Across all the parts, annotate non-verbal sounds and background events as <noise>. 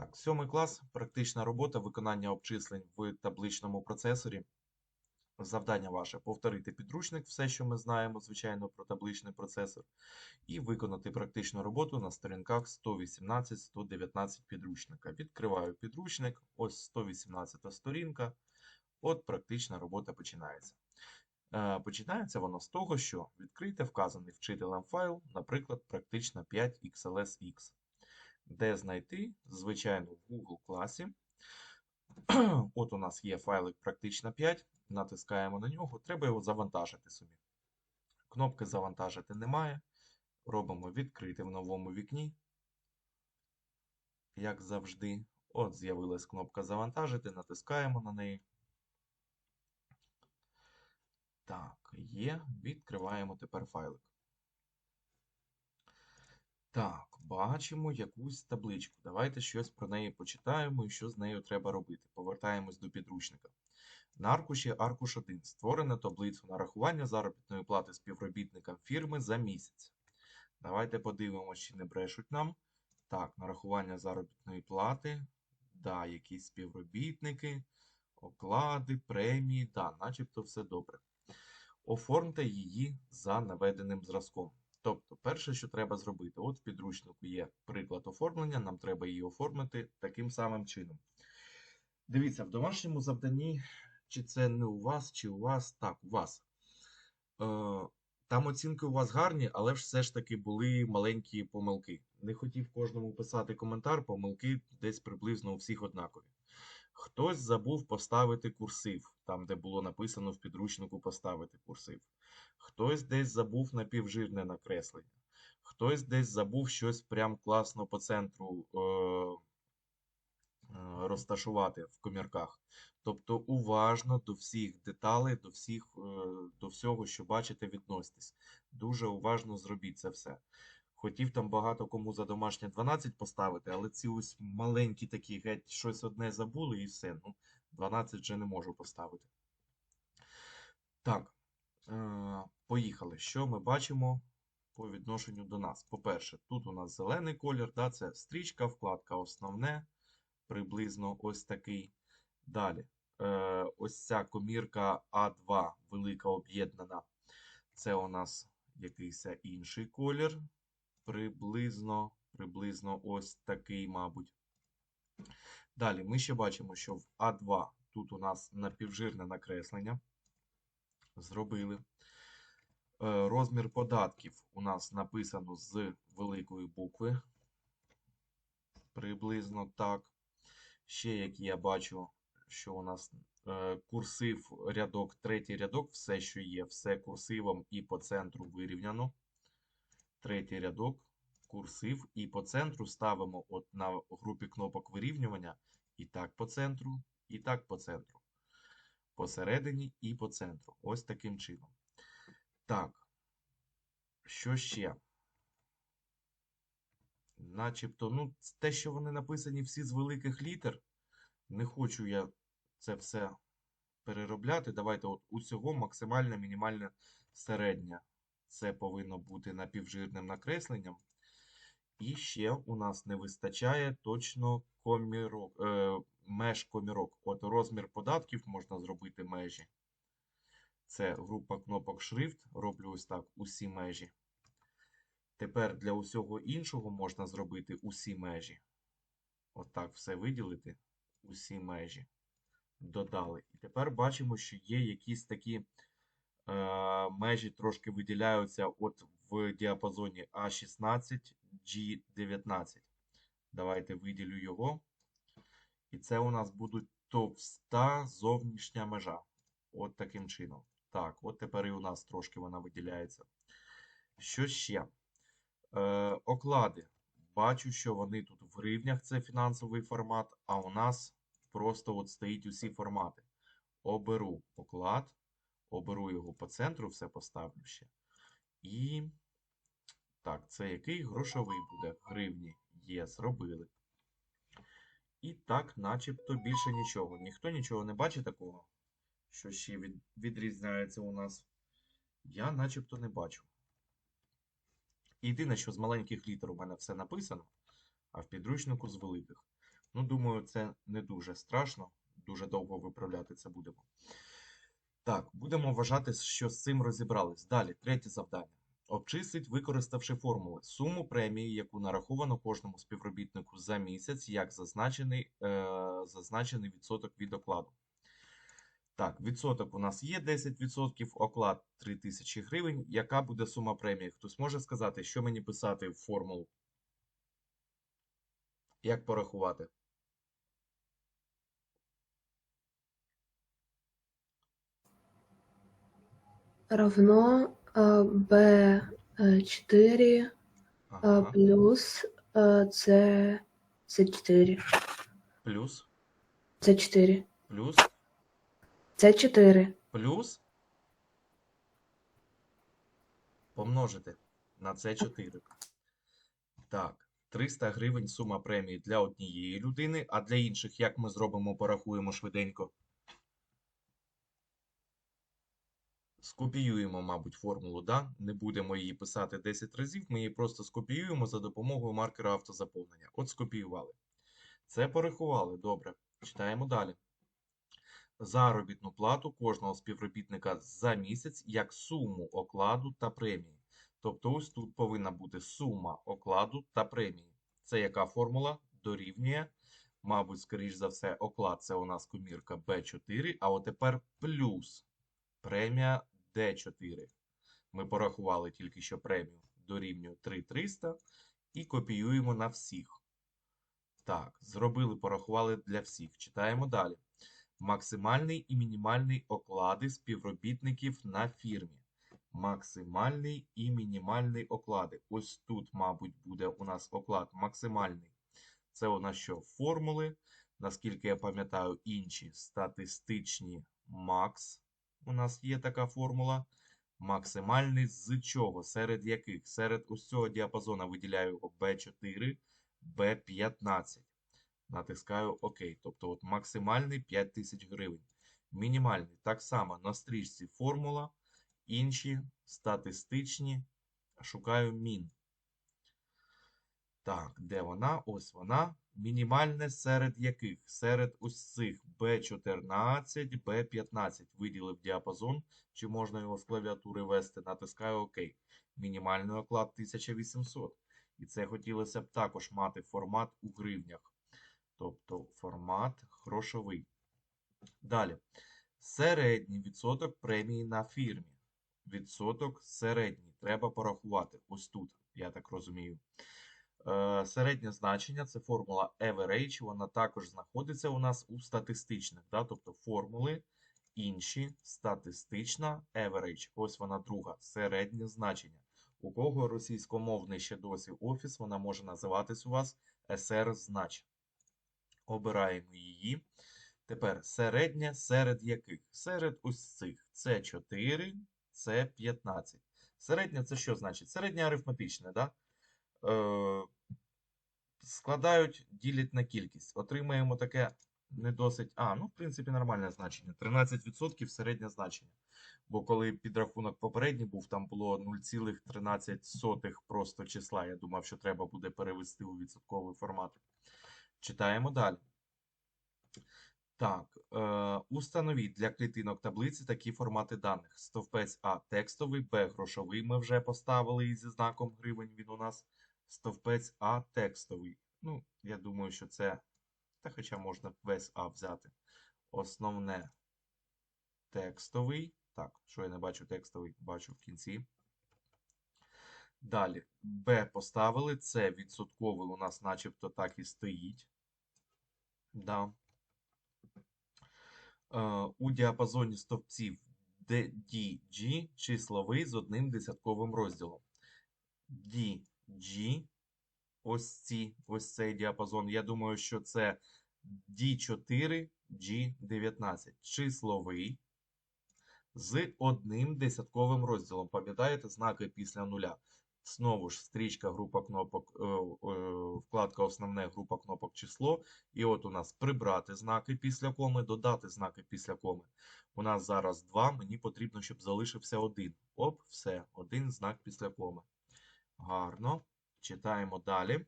Так, сьомий клас, практична робота, виконання обчислень в табличному процесорі. Завдання ваше повторити підручник, все, що ми знаємо, звичайно, про табличний процесор, і виконати практичну роботу на сторінках 118-119 підручника. Відкриваю підручник, ось 118 сторінка. От практична робота починається. Е, Починається воно з того, що відкрийте вказаний вчителем файл, наприклад, практична 5 XLSX, де знайти, звичайно, в Google класі. <clears throat> От у нас є файлик практична 5, натискаємо на нього, треба його завантажити собі. Кнопки завантажити немає. Робимо відкрити в новому вікні. Як завжди. От з'явилась кнопка завантажити, натискаємо на неї. Так, є. Відкриваємо тепер файлик. Так, бачимо якусь табличку. Давайте щось про неї почитаємо і що з нею треба робити. Повертаємось до підручника. На аркуші аркуш 1 створено таблицю нарахування заробітної плати співробітникам фірми за місяць. Давайте подивимося, чи не брешуть нам. Так, нарахування заробітної плати. Да, якісь співробітники, оклади, премії. Да, начебто все добре. Оформте її за наведеним зразком. Тобто, перше, що треба зробити, от в підручнику є приклад оформлення, нам треба її оформити таким самим чином. Дивіться, в домашньому завданні, чи це не у вас, чи у вас, так, у вас. Е, там оцінки у вас гарні, але ж все ж таки були маленькі помилки. Не хотів кожному писати коментар, помилки десь приблизно у всіх однакові. Хтось забув поставити курсив, там, де було написано в підручнику поставити курсив. Хтось десь забув напівжирне накреслення. Хтось десь забув щось прям класно по центру е, е, розташувати в комірках. Тобто уважно до всіх деталей, до всіх, е, до всього, що бачите, відноситесь. Дуже уважно зробіть це все. Хотів там багато кому за домашнє 12 поставити, але ці ось маленькі такі геть щось одне забули і все. Ну, 12 вже не можу поставити. Так, поїхали. Що ми бачимо по відношенню до нас? По-перше, тут у нас зелений колір, да, це стрічка, вкладка основне, приблизно ось такий. Далі, е, ось ця комірка А2, велика об'єднана. Це у нас якийсь інший колір. Приблизно, приблизно ось такий, мабуть. Далі ми ще бачимо, що в А2 тут у нас напівжирне накреслення. Зробили. Е, Розмір податків у нас написано з великої букви. Приблизно так. Ще, як я бачу, що у нас е, курсив рядок, третій рядок, все, що є, все курсивом і по центру вирівняно. Третій рядок, курсив, і по центру ставимо от на групі кнопок вирівнювання і так по центру, і так по центру. Посередині і по центру. Ось таким чином. Так, що ще? Начебто, ну, те, що вони написані всі з великих літер, не хочу я це все переробляти. Давайте от усього максимальне, мінімальне середнє. Це повинно бути напівжирним накресленням. І ще у нас не вистачає точно комірок, е, меж комірок. От розмір податків можна зробити межі. Це група кнопок шрифт. Роблю ось так усі межі. Тепер для усього іншого можна зробити усі межі. Отак все виділити. Усі межі. Додали. І тепер бачимо, що є якісь такі е, межі трошки виділяються от в діапазоні А16, G19. Давайте виділю його. І це у нас буде товста зовнішня межа. От таким чином. Так, от тепер і у нас трошки вона виділяється. Що ще? Е, оклади. Бачу, що вони тут в гривнях, це фінансовий формат, а у нас просто от стоїть усі формати. Оберу оклад, оберу його по центру, все поставлю ще. І так, це який грошовий буде? Гривні. Є, зробили. І так, начебто більше нічого. Ніхто нічого не бачить такого, що ще від, відрізняється у нас. Я начебто не бачу. Єдине, що з маленьких літер у мене все написано, а в підручнику з великих. Ну, думаю, це не дуже страшно. Дуже довго виправляти це будемо. Так, будемо вважати, що з цим розібрались. Далі, третє завдання. Обчисліть, використавши формули, суму премії, яку нараховано кожному співробітнику за місяць, як зазначений, е, зазначений відсоток від окладу. Так, відсоток у нас є 10%, оклад 3000 гривень. Яка буде сума премії? Хтось може сказати, що мені писати в формулу? Як порахувати? равно э, B4 Ага. плюс C, C4. Плюс, C4. плюс, C4. плюс. Помножити на це 4. Так, 300 гривень сума премії для однієї людини, а для інших, як ми зробимо, порахуємо швиденько. Скопіюємо, мабуть, формулу, да? Не будемо її писати 10 разів, ми її просто скопіюємо за допомогою маркера автозаповнення. От скопіювали. Це порахували, добре. Читаємо далі. Заробітну плату кожного співробітника за місяць як суму окладу та премії. Тобто ось тут повинна бути сума окладу та премії. Це яка формула? Дорівнює. Мабуть, скоріш за все, оклад це у нас комірка B4, а от тепер плюс премія D4. Ми порахували тільки що премію дорівнює 3300 і копіюємо на всіх. Так, зробили, порахували для всіх. Читаємо далі. Максимальний і мінімальний оклади співробітників на фірмі. Максимальний і мінімальний оклади. Ось тут, мабуть, буде у нас оклад максимальний. Це у нас що? Формули. Наскільки я пам'ятаю, інші статистичні макс. У нас є така формула. Максимальний з чого? Серед яких? Серед ось цього діапазону виділяю його B4, B15. Натискаю ОК. Тобто от максимальний 5000 гривень. Мінімальний так само на стрічці формула. Інші статистичні. Шукаю мін. Так, де вона? Ось вона. Мінімальне серед яких? Серед ось цих B14, B15. Виділив діапазон. Чи можна його з клавіатури вести? Натискаю ОК. Мінімальний оклад 1800. І це хотілося б також мати формат у гривнях. Тобто формат грошовий. Далі. Середній відсоток премії на фірмі. Відсоток середній. Треба порахувати. Ось тут, я так розумію. Е, Середнє значення це формула average, вона також знаходиться у нас у статистичних, да? тобто формули інші, статистична, average. Ось вона друга, середнє значення. У кого російськомовний ще досі офіс, вона може називатись у вас SR значення. Обираємо її. Тепер середнє серед яких? Серед ось цих. Це 4, це 15. Середнє це що значить? Середнє арифметичне, да? Е, складають, ділять на кількість. Отримаємо таке не досить. А, ну, в принципі, нормальне значення. 13% середнє значення. Бо коли підрахунок попередній був, там було 0,13 просто числа. Я думав, що треба буде перевести у відсотковий формат. Читаємо далі. Так, е, установіть для клітинок таблиці такі формати даних. Стовпець А текстовий, Б грошовий ми вже поставили і зі знаком гривень він у нас. Стовпець А текстовий. Ну, я думаю, що це. Та хоча можна весь А взяти. Основне текстовий. Так, що я не бачу текстовий, бачу в кінці. Далі Б поставили. Це відсотковий у нас начебто так і стоїть. Да. Е, у діапазоні стовпців D, D, G числовий з одним десятковим розділом. D, G, ось ці, ось цей діапазон. Я думаю, що це D4, G19. Числовий з одним десятковим розділом. Пам'ятаєте, знаки після нуля. Знову ж стрічка, група кнопок, е, е, вкладка основне, група кнопок число. І от у нас прибрати знаки після коми, додати знаки після коми. У нас зараз 2, мені потрібно, щоб залишився один. Оп, все, один знак після коми. Гарно. Читаємо далі.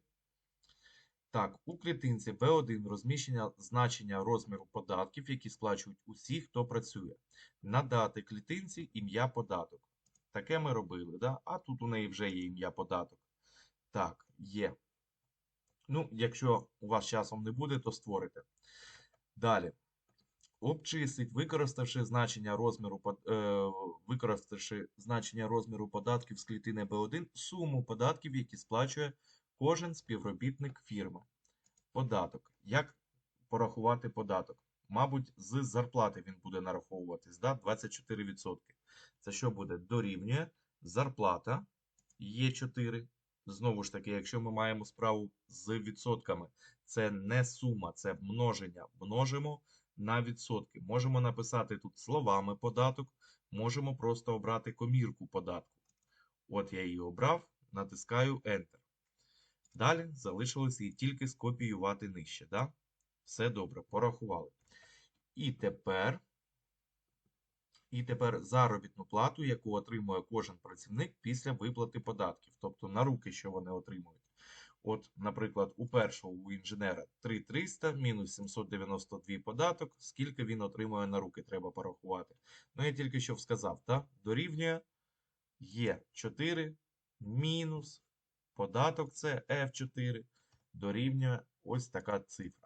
Так, у клітинці B1 розміщення значення розміру податків, які сплачують усі, хто працює. Надати клітинці ім'я податок. Таке ми робили, да? а тут у неї вже є ім'я податок. Так, є. Ну, якщо у вас часом не буде, то створите. Далі. Обчислить, використавши значення розміру, е, використавши значення розміру податків з клітини B1, суму податків, які сплачує кожен співробітник фірми. Податок. Як порахувати податок? Мабуть, з зарплати він буде нараховуватись, да? 24%. Це що буде? Дорівнює зарплата є 4. Знову ж таки, якщо ми маємо справу з відсотками, це не сума, це множення. Множимо на відсотки. Можемо написати тут словами податок, можемо просто обрати комірку податку. От я її обрав, натискаю Enter. Далі залишилось її тільки скопіювати нижче. Да? Все добре, порахували. І тепер, і тепер заробітну плату, яку отримує кожен працівник після виплати податків, тобто на руки, що вони отримують. От, наприклад, у першого у інженера 3300 мінус 792 податок, скільки він отримує на руки, треба порахувати. Ну, я тільки що сказав, так? Дорівнює є 4 мінус податок це F4 дорівнює ось така цифра.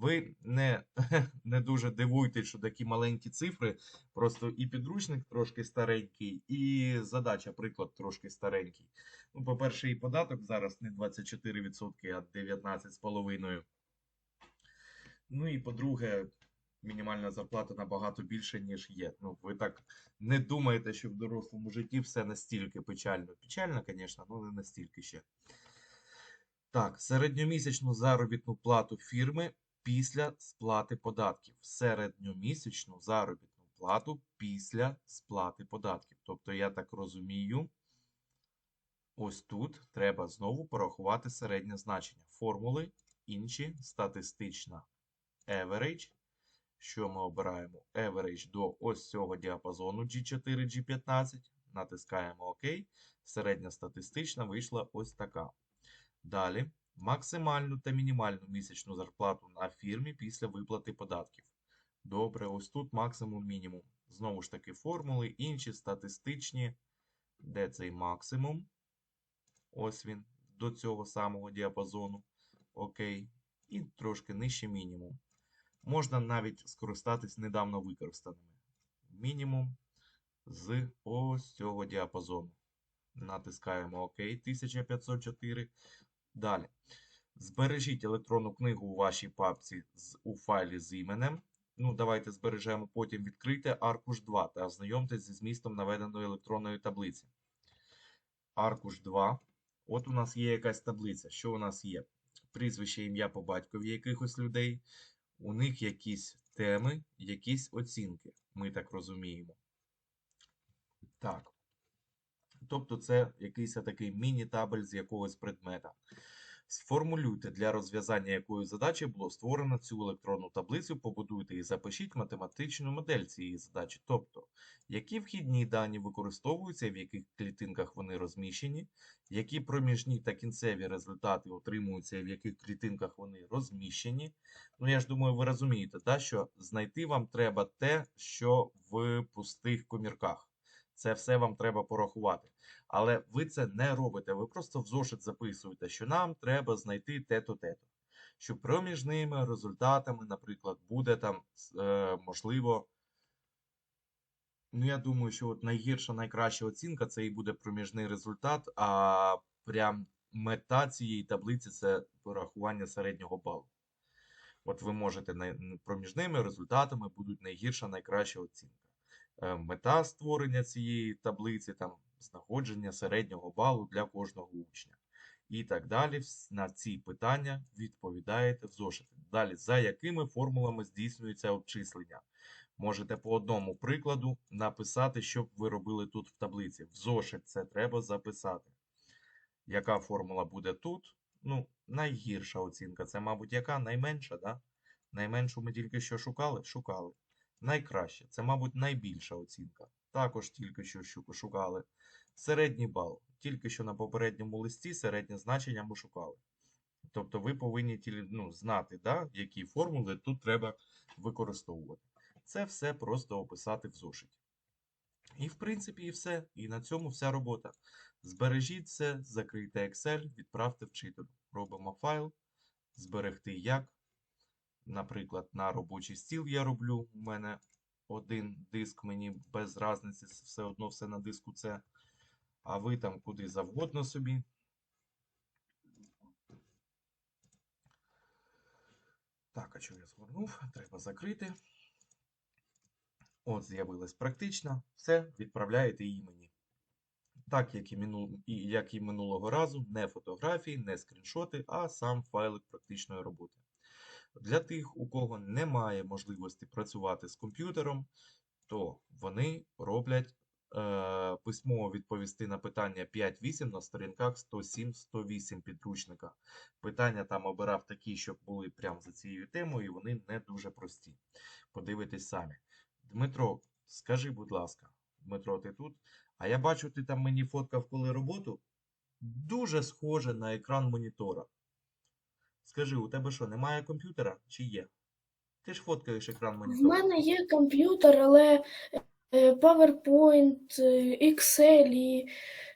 Ви не, <laughs> не дуже дивуйтесь, що такі маленькі цифри, просто і підручник трошки старенький, і задача, приклад трошки старенький. Ну, по-перше, і податок зараз не 24%, а 19,5%. Ну і по-друге, мінімальна зарплата набагато більше, ніж є. Ну, ви так не думаєте, що в дорослому житті все настільки печально. Печально, звісно, але не настільки ще. Так, середньомісячну заробітну плату фірми після сплати податків. Середньомісячну заробітну плату після сплати податків. Тобто, я так розумію, ось тут треба знову порахувати середнє значення. Формули інші, статистична average. Що ми обираємо? Average до ось цього діапазону G4, G15. Натискаємо ОК. Середня статистична вийшла ось така. Далі максимальну та мінімальну місячну зарплату на фірмі після виплати податків. Добре, ось тут максимум мінімум. Знову ж таки, формули інші статистичні. Де цей максимум? Ось він до цього самого діапазону. Окей. І трошки нижче мінімум. Можна навіть скористатись недавно використаними. Мінімум з ось цього діапазону. Натискаємо ОК 1504. Далі. Збережіть електронну книгу у вашій папці у файлі з іменем. Ну, давайте збережемо, потім відкрийте аркуш 2 та ознайомтесь зі змістом наведеної електронної таблиці. Аркуш 2. От у нас є якась таблиця. Що у нас є? Прізвище, ім'я по батькові якихось людей. У них якісь теми, якісь оцінки. Ми так розуміємо. Так. Тобто це якийсь такий міні-табель з якогось предмета. Сформулюйте, для розв'язання якої задачі було створено цю електронну таблицю, побудуйте і запишіть математичну модель цієї задачі. Тобто, які вхідні дані використовуються, в яких клітинках вони розміщені, які проміжні та кінцеві результати отримуються, в яких клітинках вони розміщені. Ну, я ж думаю, ви розумієте, да, що знайти вам треба те, що в пустих комірках. Це все вам треба порахувати. Але ви це не робите. Ви просто в зошит записуєте, що нам треба знайти те-то, те-то. Що проміжними результатами, наприклад, буде там, е, можливо, ну, я думаю, що от найгірша, найкраща оцінка це і буде проміжний результат, а прям мета цієї таблиці це порахування середнього балу. От ви можете проміжними результатами будуть найгірша, найкраща оцінка. Е, Мета створення цієї таблиці, там знаходження середнього балу для кожного учня. І так далі. На ці питання відповідаєте в зошиті. Далі, за якими формулами здійснюється обчислення? Можете по одному прикладу написати, що б ви робили тут в таблиці. В зошит це треба записати. Яка формула буде тут? Ну, найгірша оцінка. Це, мабуть, яка? Найменша, да? Найменшу ми тільки що шукали? Шукали. Найкраще. Це, мабуть, найбільша оцінка. Також тільки що шукали. Середній бал. Тільки що на попередньому листі середнє значення ми шукали. Тобто ви повинні ну, знати, да, які формули тут треба використовувати. Це все просто описати в зошиті. І, в принципі, і все. І на цьому вся робота. Збережіть це, закрийте Excel, відправте вчителю. Робимо файл, зберегти як. Наприклад, на робочий стіл я роблю. У мене один диск, мені без різниці, все одно все на диску це. А ви там куди завгодно собі. Так, а що я згорнув? Треба закрити. От, з'явилась практична. Все, відправляєте її мені. Так, як і, мину... як і минулого разу, не фотографії, не скріншоти, а сам файлик практичної роботи. Для тих, у кого немає можливості працювати з комп'ютером, то вони роблять е, письмово відповісти на питання 5-8 на сторінках 107-108 підручника. Питання там обирав такі, щоб були прямо за цією темою, і вони не дуже прості. Подивитесь самі. Дмитро, скажи, будь ласка, Дмитро, ти тут? А я бачу, ти там мені фоткав коли роботу. Дуже схоже на екран монітора. Скажи, у тебе що, немає комп'ютера чи є? Ти ж фоткаєш екран В монітора. мене є комп'ютер, але е, PowerPoint, е, Excel і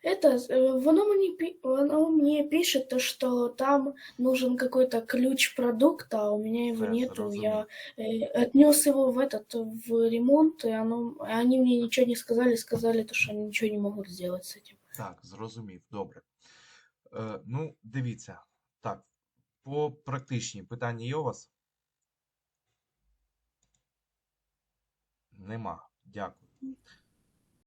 это, е, воно мені, пі- воно мені пише, то, що там нужен какой-то ключ продукта, а у меня его Все, нету. зрозумів. Я э, отнес его в этот, в ремонт, и оно, и они мне ничего не сказали, сказали, то, что они ничего не могут сделать с этим. Так, зрозумів, добре. Е, ну, дивіться. Так, по практичній питання є у вас? Нема. Дякую.